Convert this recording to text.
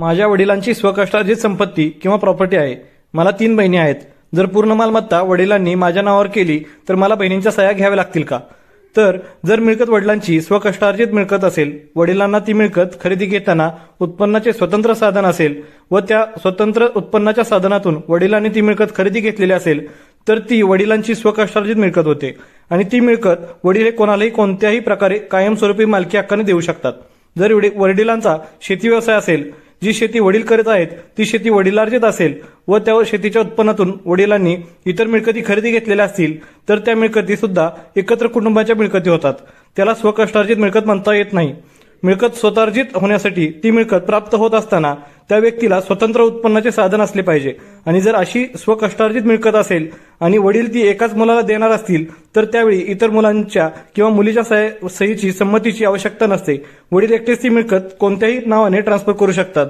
माझ्या वडिलांची स्वकष्टार्जित संपत्ती किंवा प्रॉपर्टी आहे. मला तीन बहिणी आहेत. जर पूर्ण मालमत्ता वडिलांनी माझ्या नावावर केली तर मला बहिणींच्या सह्या घ्याव्या लागतील का? तर जर मिळकत वडिलांची स्वकष्टार्जित मिळकत असेल वडिलांना ती मिळकत खरेदी घेताना उत्पन्नाचे स्वतंत्र साधन असेल व त्या स्वतंत्र उत्पन्नाच्या साधनातून वडिलांनी ती मिळकत खरेदी घेतलेली असेल तर ती वडिलांची स्वकष्टार्जित मिळकत होते. आणि ती मिळकत वडील कोणालाही कोणत्याही प्रकारे कायमस्वरूपी मालकी हक्काने देऊ शकतात. जर वडिलांचा शेती व्यवसाय असेल जी शेती वडील करत आहेत ती शेती वडिलार्जित असेल व त्या शेतीच्या उत्पन्नातून वडिलांनी इतर मिळकती खरेदी घेतलेल्या असतील तर त्या मिळकती सुद्धा एकत्र कुटुंबाच्या मिळकती होतात. त्याला स्वकष्टार्जित मिळकत म्हणता येत नाही. मिळकत स्वतार्जित होण्यासाठी ती मिळकत प्राप्त होत असताना त्या व्यक्तीला स्वतंत्र उत्पन्नाचे साधन असले पाहिजे. आणि जर अशी स्वकष्टार्जित मिळकत असेल आणि वडील ती एकाच मुलाला देणार असतील तर त्यावेळी इतर मुलांच्या किंवा मुलीच्या सहीची संमतीची आवश्यकता नसते. वडील एकटेच ती मिळकत कोणत्याही नावाने ट्रान्सफर करू शकतात.